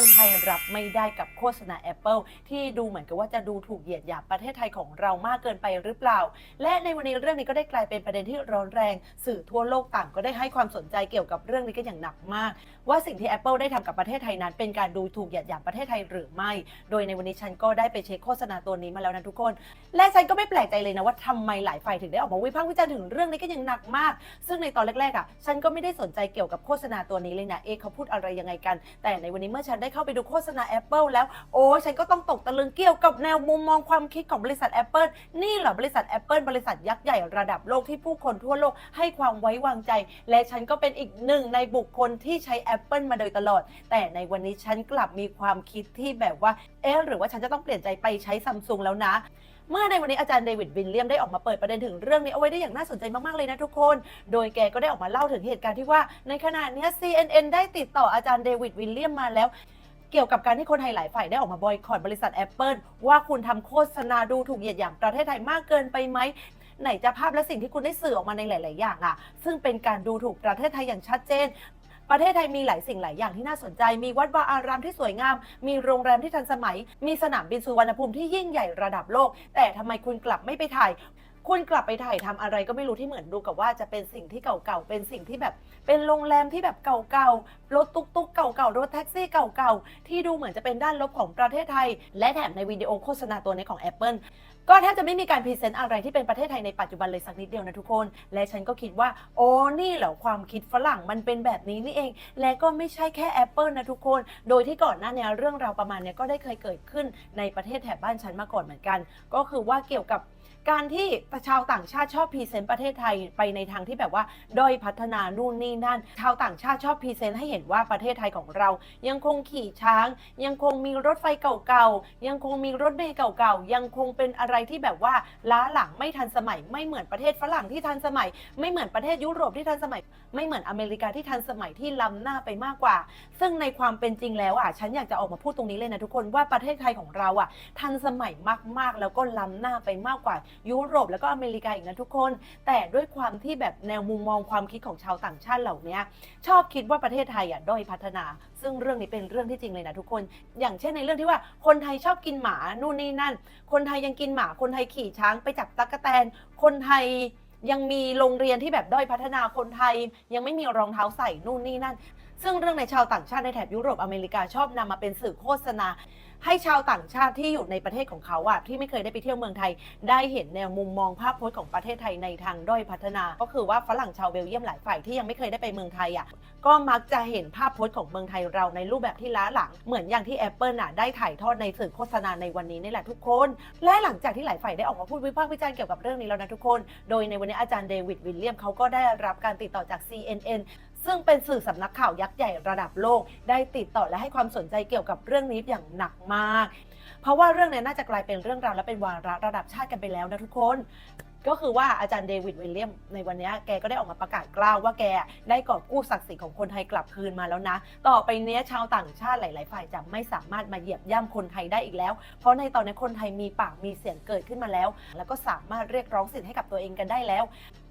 คนไทยรับไม่ได้กับโฆษณา Apple ที่ดูเหมือนกับว่าจะดูถูกเหยียดหยามประเทศไทยของเรามากเกินไปหรือเปล่า และในวันนี้เรื่องนี้ก็ได้กลายเป็นประเด็นที่ร้อนแรง สื่อทั่วโลกต่างก็ได้ให้ความสนใจเกี่ยวกับเรื่องนี้กันอย่างหนักมาก ว่าสิ่งที่ Apple ได้ทำกับประเทศไทยนั้น เป็นการดูถูกเหยียดหยามประเทศไทยหรือไม่ โดยในวันนี้ฉันก็ได้ไปเช็คโฆษณาตัวนี้มาแล้วนะทุกคน และฉันก็ไม่แปลกใจเลยนะว่าทำไมหลายฝ่ายถึงได้ออกมาวิพากษ์วิจารณ์ถึงเรื่องนี้กันอย่างหนักมาก ซึ่งในตอนแรกๆอะฉันก็ไม่ได้สนใจเกี่ยวกับโฆษณาตัวนี้เลยนะเอ๊ะเขาพูดอะไรยังไงกัน แต่ในวันนี้เมื่อฉันได้เข้าไปดูโฆษณา Apple แล้ว โอ้ฉันก็ต้องตกตะลึงเกี่ยวกับแนวมุมมองความคิดของบริษัท Apple นี่เหรอบริษัท Apple บริษัทยักษ์ใหญ่ระดับโลกที่ผู้คนทั่วโลกให้ความไว้วางใจ และฉันก็เป็นอีกหนึ่งในบุคคลที่ใช้ Apple มาโดยตลอด แต่ในวันนี้ฉันกลับมีความคิดที่แบบว่าเอ๊ะหรือว่าฉันจะต้องเปลี่ยนใจไปใช้ซัมซุงแล้วนะ เมื่อในวันนี้อาจารย์เดวิดวินเลียมได้ออกมาเปิดประเด็นถึงเรื่องนี้เอาไว้ได้อย่างน่าสนใจมาก ๆ เลยนะทุกคน โดยแกก็ได้ออกมาเล่าถึงเหตุการณ์ที่ว่าในขณะนี้ CNN ได้ติดต่ออาจารย์เดวิดวินเลียมมาแล้วเกี่ยวกับการที่คนไทยหลายฝ่ายได้ออกมาบอยคอตบริษัท Apple ว่าคุณทำโฆษณาดูถูกเหยียดหยามประเทศไทยมากเกินไปไหมไหนจะภาพและสิ่งที่คุณได้สื่อออกมาในหลาย ๆ อย่างอะซึ่งเป็นการดูถูกประเทศไทยอย่างชัดเจน ประเทศไทยมีหลายสิ่งหลายอย่างที่น่าสนใจ มีวัดวาอารามที่สวยงาม มีโรงแรมที่ทันสมัย มีสนามบินสุวรรณภูมิที่ยิ่งใหญ่ระดับโลก แต่ทำไมคุณกลับไม่ไปถ่ายคุณกลับไปถ่ายทำอะไรก็ไม่รู้ที่เหมือนดูกับว่าจะเป็นสิ่งที่เก่าๆ เป็นสิ่งที่แบบ เป็นโรงแรมที่แบบเก่าๆ รถตุ๊กๆ เก่าๆ รถแท็กซี่เก่าๆ ที่ดูเหมือนจะเป็นด้านลบของประเทศไทย และแถมในวิดีโอโฆษณาตัวนี้ของ Apple ก็แทบจะไม่มีการพรีเซนต์อะไรที่เป็นประเทศไทยในปัจจุบันเลยสักนิดเดียวนะทุกคน และฉันก็คิดว่า โอ้นี่เหรอความคิดฝรั่งมันเป็นแบบนี้นี่เอง และก็ไม่ใช่แค่ Apple นะทุกคน โดยที่ก่อนหน้านี้เรื่องราวประมาณนี้ก็ได้เคยเกิดขึ้นในประเทศแถบบ้านฉันมาก่อนเหมือนกัน ก็คือว่าเกี่ยวกับการที่ชาวต่างชาติชอบพรีเซนต์ประเทศไทยไปในทางที่แบบว่าด้อยพัฒนานู่นนี่นั่น ชาวต่างชาติชอบพรีเซนต์ให้เห็นว่าประเทศไทยของเรา ยังคงขี่ช้าง ยังคงมีรถไฟเก่าๆยังคงมีรถเมล์เก่าๆยังคงเป็นอะไรไรที่แบบว่าล้าหลังไม่ทันสมัย ไม่เหมือนประเทศฝรั่งที่ทันสมัย ไม่เหมือนประเทศยุโรปที่ทันสมัย ไม่เหมือนอเมริกาที่ทันสมัยที่ล้ำหน้าไปมากกว่า ซึ่งในความเป็นจริงแล้วอะฉันอยากจะออกมาพูดตรงนี้เลยนะทุกคนว่าประเทศไทยของเราอะทันสมัยมากๆ แล้วก็ล้ำหน้าไปมากกว่ายุโรปแล้วก็อเมริกาอีกนะทุกคน แต่ด้วยความที่แบบแนวมุมมองความคิดของชาวต่างชาติเหล่านี้ชอบคิดว่าประเทศไทยอะด้อยพัฒนา ซึ่งเรื่องนี้เป็นเรื่องที่จริงเลยนะทุกคน อย่างเช่นในเรื่องที่ว่าคนไทยชอบกินหมานู่นนี่นั่น คนไทยยังกินหมาคนไทยขี่ช้างไปจับตั๊กแตน คนไทยยังมีโรงเรียนที่แบบด้อยพัฒนาคนไทย ยังไม่มีรองเท้าใส่นู่นนี่นั่น ซึ่งเรื่องในชาวต่างชาติในแถบยุโรปอเมริกาชอบนำมาเป็นสื่อโฆษณา ให้ชาวต่างชาติที่อยู่ในประเทศของเขาอะที่ไม่เคยได้ไปเที่ยวเมืองไทย ได้เห็นแนวมุมมองภาพพจน์ของประเทศไทยในทางด้อยพัฒนา ก็คือว่าฝรั่งชาวเบลเยียมหลายฝ่ายที่ยังไม่เคยได้ไปเมืองไทยอะก็มักจะเห็นภาพพจน์ของเมืองไทยเราในรูปแบบที่ล้าหลัง เหมือนอย่างที่ Apple น่ะได้ถ่ายทอดในสื่อโฆษณาในวันนี้นี่แหละทุกคน และหลังจากที่หลายฝ่ายได้ออกมาพูดวิพากษ์วิจารณ์เกี่ยวกับเรื่องนี้แล้วนะทุกคน โดยในวันนี้อาจารย์เดวิดวิลเลียมเขาก็ได้รับการติดต่อจาก CNN ซึ่งเป็นสื่อสำนักข่าวยักษ์ใหญ่ระดับโลก ได้ติดต่อและให้ความสนใจเกี่ยวกับเรื่องนี้อย่างหนักมาก เพราะว่าเรื่องนี้น่าจะกลายเป็นเรื่องราวและเป็นวาระระดับชาติกันไปแล้วนะทุกคนก็คือว่าอาจารย์เดวิดเวลเลียมในวันนี้แกก็ได้ออกมาประกาศกล้าวว่าแกได้กอบกู้ศักดิ์ศรีของคนไทยกลับคืนมาแล้วนะ ต่อไปเนี้ยชาวต่างชาติหลาย ๆ ฝ่ายจะไม่สามารถมาเหยียบย่ำคนไทยได้อีกแล้ว เพราะในตอนนี้คนไทยมีปากมีเสียงเกิดขึ้นมาแล้ว แล้วก็สามารถเรียกร้องสิทธิ์ให้กับตัวเองกันได้แล้ว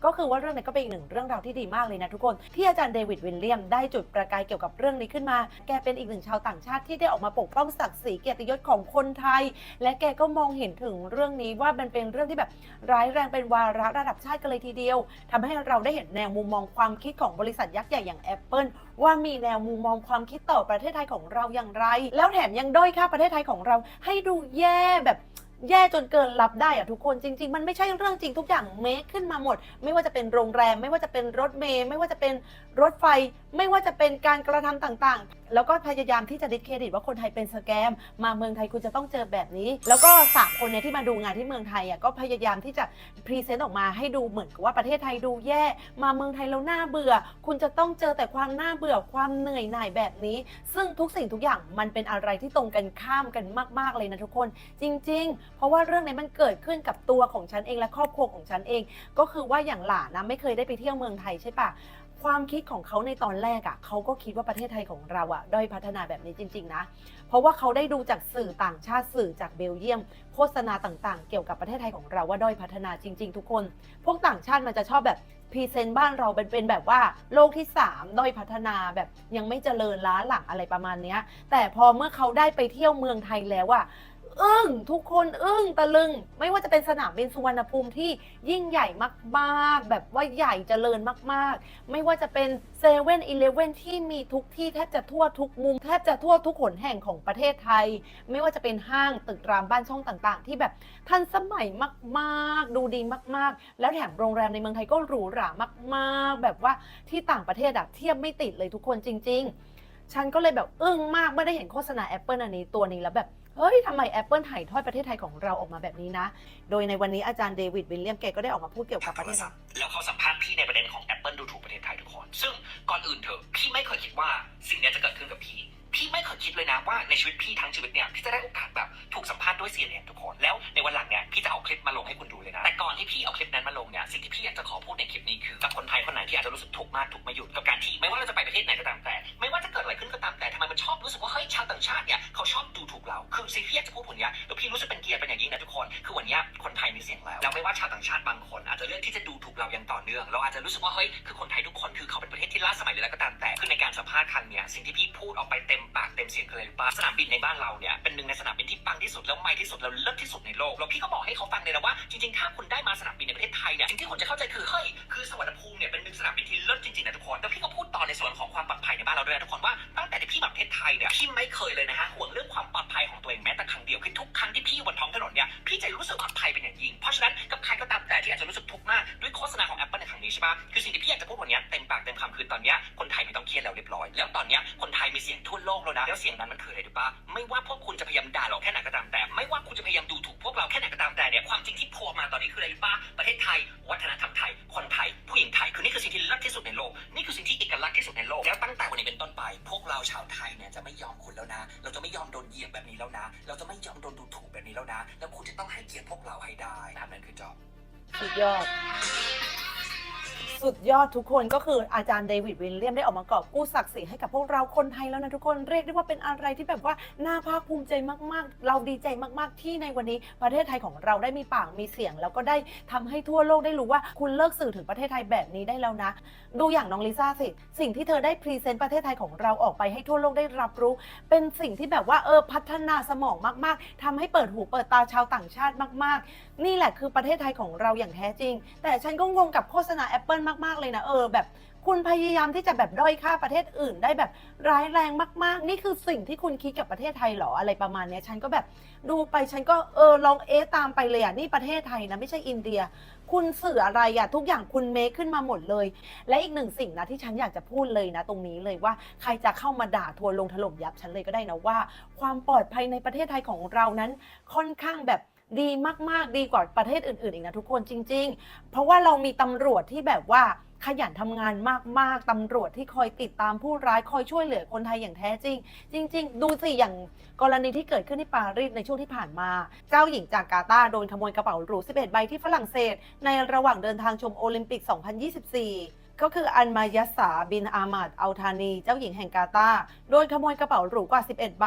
ก็คือว่าเรื่องนี้ก็เป็นอีกหนึ่งเรื่องราวที่ดีมากเลยนะทุกคนที่อาจารย์เดวิดวิลเลียมได้จุดประกายเกี่ยวกับเรื่องนี้ขึ้นมา แกเป็นอีกหนึ่งชาวต่างชาติที่ได้ออกมาปกป้องศักดิ์ศรีเกียรติยศของคนไทย และแกก็มองเห็นถึงเรื่องนี้ว่ามันเป็นเรื่องที่แบบร้ายแรงเป็นวาระระดับชาติกันเลยทีเดียวทำให้เราได้เห็นแนวมุมมองความคิดของบริษัทยักษ์ใหญ่อย่าง Apple ว่ามีแนวมุมมองความคิดต่อประเทศไทยของเราอย่างไร แล้วแถมยังด้อยค่าประเทศไทยของเราให้ดูแย่แบบ แย่จนเกินรับได้อะทุกคนจริง ๆ มันไม่ใช่เรื่องจริงทุกอย่างเมคขึ้นมาหมด ไม่ว่าจะเป็นโรงแรม ไม่ว่าจะเป็นรถเมย์ไม่ว่าจะเป็นรถไฟไม่ว่าจะเป็นการกระทำต่างๆ แล้วก็พยายามที่จะดิสเครดิตว่าคนไทยเป็นสแกม มาเมืองไทยคุณจะต้องเจอแบบนี้ แล้วก็สามคนเนี่ยที่มาดูงานที่เมืองไทยอะก็พยายามที่จะพรีเซนต์ออกมาให้ดูเหมือนกับว่าประเทศไทยดูแย่ มาเมืองไทยแล้วน่าเบื่อ คุณจะต้องเจอแต่ความน่าเบื่อความเหนื่อยหน่ายแบบนี้ ซึ่งทุกสิ่งทุกอย่างมันเป็นอะไรที่ตรงกันข้ามกันมาก ๆเลยนะทุกคน จริง ๆ เพราะว่าเรื่องนี้มันเกิดขึ้นกับตัวของฉันเองและครอบครัวของฉันเอง ก็คือว่าอย่างหลานนะไม่เคยได้ไปเที่ยวเมืองไทยใช่ปะ ความคิดของเขาในตอนแรกอะ่ะเขาก็คิดว่าประเทศไทยของเราอะ่ะด้อยพัฒนาแบบนี้จริง ๆ นะ เพราะว่าเขาได้ดูจากสื่อต่างชาติสื่อจากเบลเยียม โฆษณาต่างๆ เกี่ยวกับประเทศไทยของเราว่าด้อยพัฒนาจริง ๆ ทุกคน พวกต่างชาติมันจะชอบแบบพรีเซนต์บ้านเราเป็นเป็นแบบว่าโลกที่ 3 ด้อยพัฒนาแบบยังไม่เจริญล้าหลังอะไรประมาณเนี้ยแต่พอเมื่อเขาได้ไปเที่ยวเมืองไทยแล้วอะ อึ้งทุกคนอึ้งตะลึง ไม่ว่าจะเป็นสนามบินสุวรรณภูมิที่ยิ่งใหญ่มากๆ แบบว่าใหญ่เจริญมากๆ ไม่ว่าจะเป็นเซเว่นอีเลฟเว่นที่มีทุกที่แทบจะทั่วทุกมุมแทบจะทั่วทุกหนแห่งของประเทศไทย ไม่ว่าจะเป็นห้างตึกรามบ้านช่องต่างๆ ที่แบบทันสมัยมากๆ ดูดีมากๆ แล้วแถมโรงแรมในเมืองไทยก็หรูหรามาก ๆ แบบว่าที่ต่างประเทศอะเทียบไม่ติดเลยทุกคนจริง ๆ ฉันก็เลยแบบอึ้งมากเมื่อได้เห็นโฆษณา Apple อันนี้ตัวนี้แล้วแบบ เฮ้ยทำไม Apple ถ่ายทอดประเทศไทยของเราออกมาแบบนี้นะ โดยในวันนี้อาจารย์เดวิดวิลเลียมแกก็ได้ออกมาพูดเกี่ยวกับประเทศไทยแล้วเขาสัมภาษณ์พี่ในประเด็นของ Apple ดูถูกประเทศไทยทุกคน ซึ่งก่อนอื่นเถอะพี่ไม่เคยคิดว่าสิ่งนี้จะเกิดขึ้นกับพี่พี่ไม่เคยคิดเลยนะว่าในชีวิตพี่ทั้งชีวิตเนี่ยพี่จะได้โอกาสแบบถูกสัมภาษณ์ด้วย CNN ทุกคนแล้วในวันหลังเนี่ยพี่จะเอาคลิปมาลงให้คุณดูเลยนะแต่ก่อนที่พี่เอาคลิปนั้นมาลงเนี่ยสิ่งที่พี่อยากจะขอพูดในคลิปนี้คือกับคนไทยคนไหนที่อาจจะรู้สึกทุกมากทุกไม่หยุดกับการที่ไม่ว่าเราจะไปประเทศไหนก็ตามแต่ คือสิ่งที่อยจะพูดผลเนี้ยแล้วพี่รู้สึกเป็นเกียรติเป็นอย่างยิ่งนะทุกคน คือวันเนี้ยคนไทยมีเสียงแล้ว แล้วไม่ว่าชาวต่างชาติบางคน อาจจะเลือกที่จะดูถูกเราอย่างต่อเนื่อง เราอาจจะรู้สึกว่าเฮ้ย คือคนไทยทุกคนคือเขาเป็นประเทศที่ล้าสมัยหรืออะไรก็ตามแต่ คือในการสัมภาษณ์ครั้งเนี้ยสิ่งที่พี่พูดออกไปเต็มปากเต็มเสียงคืออะไรรู้ปะสนามบินในบ้านเราเนี่ยเป็นหนึ่งในสนามบินที่ปังที่สุดแล้วใหม่ที่สุดแล้วเลิศที่สุดในโลก แล้วพี่ก็บอกให้เขาฟังเลยนะว่าจริงๆถ้าคุณได้มาสนามบินในประเทศไทยเนี่ยสิ่งที่คุณจะเข้าใจคือเฮ้ยคือสวรรณภูมิเนี่ยเป็นหนึ่งสนามบินที่เลิศจริงๆนะทุกคนแล้วพี่ก็พูดต่อในส่วนของความปลอดภัยในบ้านเราด้วยนะทุกคนว่าตั้งแต่ที่พี่มาประเทศไทยเนี่ยพี่ไม่เคยเลยนะฮะห่ว ตอนนี้คืออะไรรู้ปะประเทศไทย วัฒนธรรมไทย คนไทย ผู้หญิงไทย คือนี่คือสิ่งที่เลิศที่สุดในโลก นี่คือสิ่งที่เอกลักษณ์ที่สุดในโลก แล้วตั้งแต่วันนี้เป็นต้นไป พวกเราชาวไทยเนี่ยจะไม่ยอมคุณแล้วนะ เราจะไม่ยอมโดนเหยียบแบบนี้แล้วนะ เราจะไม่ยอมโดนดูถูกแบบนี้แล้วนะ แล้วคุณจะต้องให้เกียรติพวกเราให้ได้นั่นคือจอบสุดยอด ยอดทุกคนก็คืออาจารย์เดวิดวิลเลียมได้ออกมากอบกู้ศักดิ์ศรีให้กับพวกเราคนไทยแล้วนะทุกคนเรียกได้ว่าเป็นอะไรที่แบบว่าน่าภาคภูมิใจมากๆ เราดีใจมากๆ ที่ในวันนี้ประเทศไทยของเราได้มีปากมีเสียง แล้วก็ได้ทำให้ทั่วโลกได้รู้ว่าคุณเลิกสื่อถึงประเทศไทยแบบนี้ได้แล้วนะ ดูอย่างน้องลิซ่าสิสิ่งที่เธอได้พรีเซนต์ประเทศไทยของเราออกไปให้ทั่วโลกได้รับรู้ เป็นสิ่งที่แบบว่าเออพัฒนาสมองมาก ๆทำให้เปิดหูเปิดตาชาวต่างชาติมาก ๆ นี่แหละคือประเทศไทยของเราอย่างแท้จริง แต่ฉันก็งงกับโฆษณา Apple มากๆเลยนะเออแบบคุณพยายามที่จะแบบด้อยค่าประเทศอื่นได้แบบร้ายแรงมาก ๆ นี่คือสิ่งที่คุณคิดกับประเทศไทยเหรออะไรประมาณเนี้ยฉันก็แบบดูไปฉันก็เออลองเอะตามไปเลยอะนี่ประเทศไทยนะไม่ใช่อินเดีย คุณสื่ออะไรอะทุกอย่างคุณเมคขึ้นมาหมดเลย และอีกหนึ่งสิ่งนะที่ฉันอยากจะพูดเลยนะ ตรงนี้เลยว่าใครจะเข้ามาด่าทัวลงถล่มยับฉันเลยก็ได้นะว่า ความปลอดภัยในประเทศไทยของเรานั้นค่อนข้างแบบ ดีมาก ๆ ดีกว่าประเทศอื่น ๆ อีกนะทุกคนจริง ๆ เพราะว่าเรามีตำรวจที่แบบว่าขยันทำงานมาก ๆ ตำรวจที่คอยติดตามผู้ร้ายคอยช่วยเหลือคนไทยอย่างแท้จริง จริง ๆ ดูสิอย่างกรณีที่เกิดขึ้นที่ปารีสในช่วงที่ผ่านมา เจ้าหญิงจากกาตาร์โดนขโมยกระเป๋าหรู 11 ใบที่ฝรั่งเศส ในระหว่างเดินทางชมโอลิมปิก 2024ก็คืออันมายาสาบินอามัดอัลธานี เจ้าหญิงแห่งกาตาร์โดนขโมยกระเป๋าหรูกว่า 11 ใบ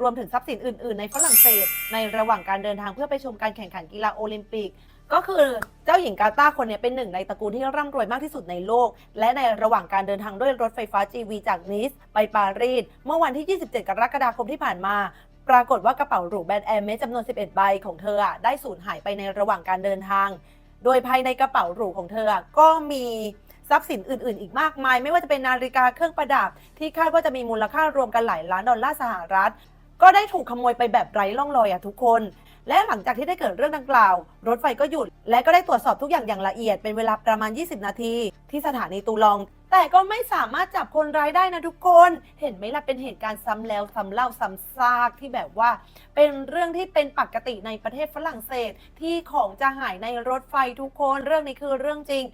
รวมถึงทรัพย์สินอื่น ๆ ในฝรั่งเศส ในระหว่างการเดินทางเพื่อไปชมการแข่งขันกีฬาโอลิมปิก ก็คือเจ้าหญิงกาตาคนนี้เป็นหนึ่งในตระกูลที่ร่ำรวยมากที่สุดในโลก และในระหว่างการเดินทางด้วยรถไฟฟ้า GV จากนิสไปปารีสเมื่อวันที่ 27 กรกฎาคมที่ผ่านมาปรากฏว่ากระเป๋าหรูแบรนด์แอร์เมสจำนวน 11 ใบของเธออะได้สูญหายไปในระหว่างการเดินทาง โดยภายในกระเป๋าหรูของเธออะก็มีทรัพย์สินอื่น ๆ อีกมากมาย ไม่ว่าจะเป็นนาฬิกาเครื่องประดับ ที่คาดว่าจะมีมูลค่ารวมกันหลายล้านดอลลาร์สหรัฐ ก็ได้ถูกขโมยไปแบบไร้ร่องรอยอะทุกคน และหลังจากที่ได้เกิดเรื่องดังกล่าว รถไฟก็หยุด และก็ได้ตรวจสอบทุกอย่างอย่างละเอียดเป็นเวลาประมาณ 20 นาที ที่สถานีตูลอง แต่ก็ไม่สามารถจับคนร้ายได้นะทุกคน เห็นไหมล่ะเป็นเหตุการณ์ซ้ำแล้วซ้ำเล่าซ้ำซากที่แบบว่า เป็นเรื่องที่เป็นปกติในประเทศฝรั่งเศสที่ของจะหายในรถไฟทุกคนเรื่องนี้คือเรื่องจริง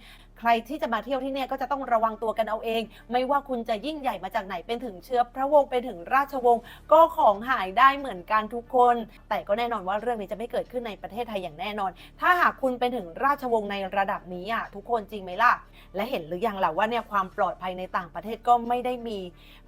ใครที่จะมาเที่ยวที่เนี่ยก็จะต้องระวังตัวกันเอาเอง ไม่ว่าคุณจะยิ่งใหญ่มาจากไหนเป็นถึงเชื้อพระวงศ์เป็นถึงราชวงศ์ก็ของหายได้เหมือนกันทุกคน แต่ก็แน่นอนว่าเรื่องนี้จะไม่เกิดขึ้นในประเทศไทยอย่างแน่นอน ถ้าหากคุณเป็นถึงราชวงศ์ในระดับนี้อะทุกคนจริงไหมล่ะ และเห็นหรือยังล่ะว่าเนี่ยความความปลอดภัยในต่างประเทศก็ไม่ได้มี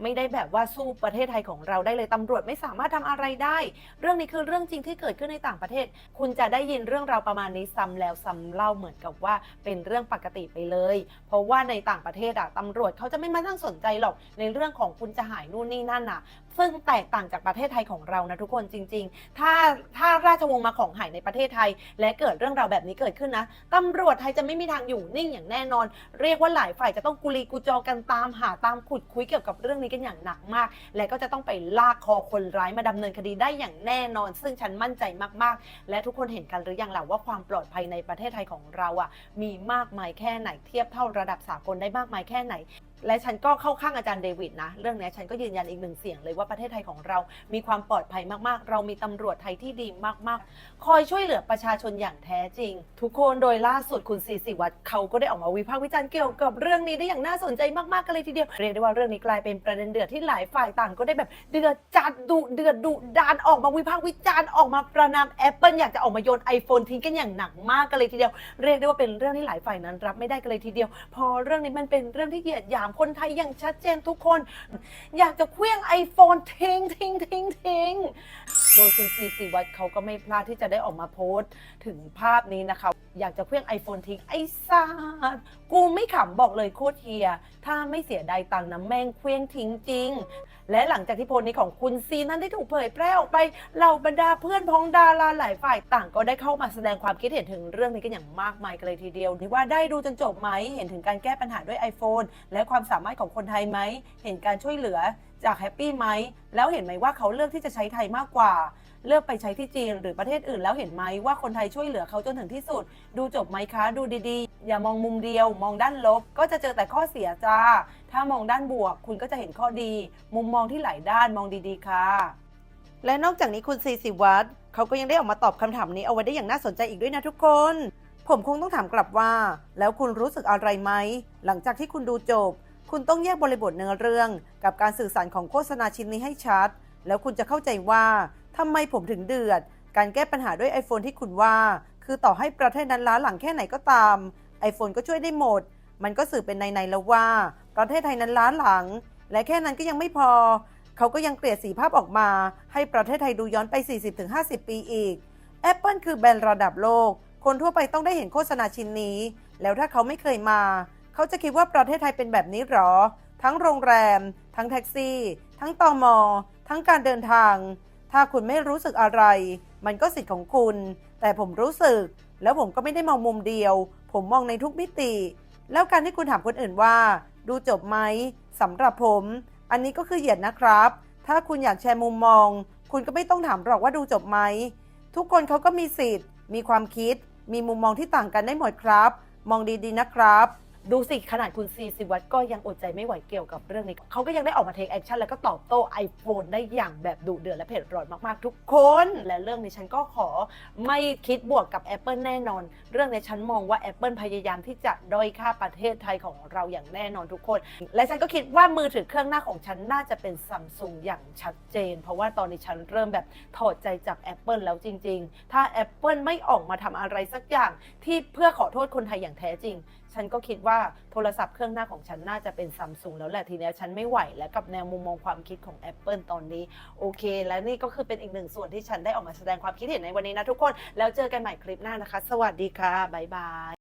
ไม่ได้แบบว่าสู้ประเทศไทยของเราได้เลยตำรวจไม่สามารถทำอะไรได้ เรื่องนี้คือเรื่องจริงที่เกิดขึ้นในต่างประเทศ คุณจะได้ยินเรื่องราวประมาณนี้ซ้ำแล้วซ้ำเล่าเหมือนกับว่าเป็นเรื่องปกติไปเลย เพราะว่าในต่างประเทศอะตำรวจเขาจะไม่มานั่งสนใจหรอกในเรื่องของคุณจะหายนู่นนี่นั่นอะ ซึ่งแตกต่างจากประเทศไทยของเรานะทุกคนจริง ๆ ถ้าถ้าราชวงศ์มาของหายในประเทศไทย และเกิดเรื่องราวแบบนี้เกิดขึ้นนะตำรวจไทยจะไม่มีทางอยู่นิ่งอย่างแน่นอน เรียกว่าหลายฝ่ายจะต้องกุลีกุจอกันตามหาตามขุดคุยเกี่ยวกับเรื่องนี้กันอย่างหนักมาก และก็จะต้องไปลากคอคนร้ายมาดำเนินคดีได้อย่างแน่นอน ซึ่งฉันมั่นใจมากๆ และทุกคนเห็นกันหรือยังล่ะว่าความปลอดภัยในประเทศไทยของเราอะมีมากมายแค่ไหนเทียบเท่าระดับสากลได้มากมายแค่ไหน และฉันก็เข้าข้างอาจารย์เดวิดนะ เรื่องนี้ฉันก็ยืนยันอีกหนึ่งเสียงเลยว่าประเทศไทยของเรามีความปลอดภัยมากๆ เรามีตำรวจไทยที่ดีมากๆ คอยช่วยเหลือประชาชนอย่างแท้จริง ทุกคนโดยล่าสุดคุณซีสิวัตรเขาก็ได้ออกมาวิพากษ์วิจารณ์เกี่ยวกับเรื่องนี้ได้อย่างน่าสนใจมากๆกันเลยทีเดียวเรียกได้ว่าเรื่องนี้กลายเป็นประเด็นเดือดที่หลายฝ่ายต่างก็ได้แบบเดือดจัดดุเดือดดุดานออกมาวิพากษ์วิจารณ์ออกมาประนาม Apple อยากจะออกมาโยน iPhone ทิ้งกันอย่างหนักมากกันเลยทีเดียว เรียกได้ว่าเป็นเรื่องที่หลายฝ่ายนั้นรับไม่ได้กันเลยทีเดียว พอเรื่องนี้มันเป็นเรื่องที่เหยียดหยามคนไทยอย่างชัดเจนทุกคน อยากจะเคลื่อง iPhone ทิ้งทิ้งทิ้งทิ้งโดยคุณซีซีวัตเขาก็ไม่พลาดที่จะได้ออกมาโพสต์ถึงภาพนี้นะคะ อยากจะเคลื่อง iPhone ทิ้งไอ้ซาดกูไม่ขำบอกเลยโคตรเฮีย ถ้าไม่เสียดายตังค์นะแม่งเคลื่องทิ้งจริง และหลังจากที่โพสต์นี้ของคุณซีนั้นได้ถูกเผยแพร่ออกไปเหล่าบรรดาเพื่อนพ้องดาราหลายฝ่ายต่างก็ได้เข้ามาแสดงความคิดเห็นถึงเรื่องนี้กันอย่างมากมายกันเลยทีเดียวที่ว่าได้ดูจนจบไหมเห็นถึงการแก้ปัญหาด้วย iPhone และความสามารถของคนไทยไหมเห็นการช่วยเหลือ จากแฮปปี้ไหมแล้วเห็นไหมว่าเขาเลือกที่จะใช้ไทยมากกว่า เลือกไปใช้ที่จีนหรือประเทศอื่นแล้วเห็นไหมว่าคนไทยช่วยเหลือเขาจนถึงที่สุด ดูจบไหมคะ ดูดีๆ อย่ามองมุมเดียว มองด้านลบ ก็จะเจอแต่ข้อเสียจ้า ถ้ามองด้านบวก คุณก็จะเห็นข้อดี มุมมองที่หลายด้านมองดีๆค่ะ และนอกจากนี้คุณซีสิวัตรเขาก็ยังได้ออกมาตอบคำถามนี้เอาไว้ได้อย่างน่าสนใจอีกด้วยนะทุกคน ผมคงต้องถามกลับว่า แล้วคุณรู้สึกอะไรไหมหลังจากที่คุณดูจบ คุณต้องแยกบริบทเนื้อเรื่องกับการสื่อสารของโฆษณาชิ้นนี้ให้ชัด แล้วคุณจะเข้าใจว่าทำไมผมถึงเดือด การแก้ปัญหาด้วย iPhone ที่คุณว่า คือต่อให้ประเทศนั้นล้าหลังแค่ไหนก็ตาม iPhone ก็ช่วยได้หมด มันก็สื่อเป็นใน ๆ แล้วว่า ประเทศไทยนั้นล้าหลัง และแค่นั้นก็ยังไม่พอ เขาก็ยังเกลี่ยสีภาพออกมา ให้ประเทศไทยดูย้อนไป 40-50 ปีอีก Apple คือแบรนด์ระดับโลก คนทั่วไปต้องได้เห็นโฆษณาชิ้นนี้ แล้วถ้าเขาไม่เคยมา เขาจะคิดว่าประเทศไทยเป็นแบบนี้หรอ ทั้งโรงแรม ทั้งแท็กซี่ ทั้งตอมอทั้งการเดินทาง ถ้าคุณไม่รู้สึกอะไร มันก็สิทธิ์ของคุณ แต่ผมรู้สึก แล้วผมก็ไม่ได้มองมุมเดียว ผมมองในทุกมิติ แล้วการที่คุณถามคนอื่นว่า ดูจบไหมสำหรับผม อันนี้ก็คือเหยียดนะครับ ถ้าคุณอยากแชร์มุมมอง คุณก็ไม่ต้องถามหรอกว่าดูจบไหมทุกคนเขาก็มีสิทธิ์ มีความคิด มีมุมมองที่ต่างกันได้หมดครับ มองดีๆนะครับ ดูสิขนาดคุณซีสิวัตก็ยังอดใจไม่ไหวเกี่ยวกับเรื่องนี้ เขาก็ยังได้ออกมาเทคแอคชั่นแล้วก็ตอบโต้ iPhone ได้อย่างแบบดุเดือดและเผ็ดร้อนมากๆ ทุกคน และเรื่องนี้ฉันก็ขอไม่คิดบวกกับ Apple แน่นอน เรื่องนี้ฉันมองว่า Apple พยายามที่จะด้อยค่าประเทศไทยของเราอย่างแน่นอนทุกคน และฉันก็คิดว่ามือถือเครื่องหน้าของฉันน่าจะเป็นซัมซุงอย่างชัดเจน เพราะว่าตอนนี้ฉันเริ่มแบบถอดใจจาก Apple แล้วจริง ๆ ถ้า Apple ไม่ออกมาทำอะไรสักอย่างที่เพื่อขอโทษคนไทยอย่างแท้จริง ฉันก็คิดว่าโทรศัพท์เครื่องหน้าของฉันน่าจะเป็นซัมซุงแล้วแหละทีเนี้ยฉันไม่ไหวแล้วกับแนวมุมมองความคิดของ Apple ตอนนี้ โอเค และนี่ก็คือเป็นอีกหนึ่งส่วนที่ฉันได้ออกมาแสดงความคิดเห็นในวันนี้นะทุกคน แล้วเจอกันใหม่คลิปหน้านะคะ สวัสดีค่ะบ๊ายบาย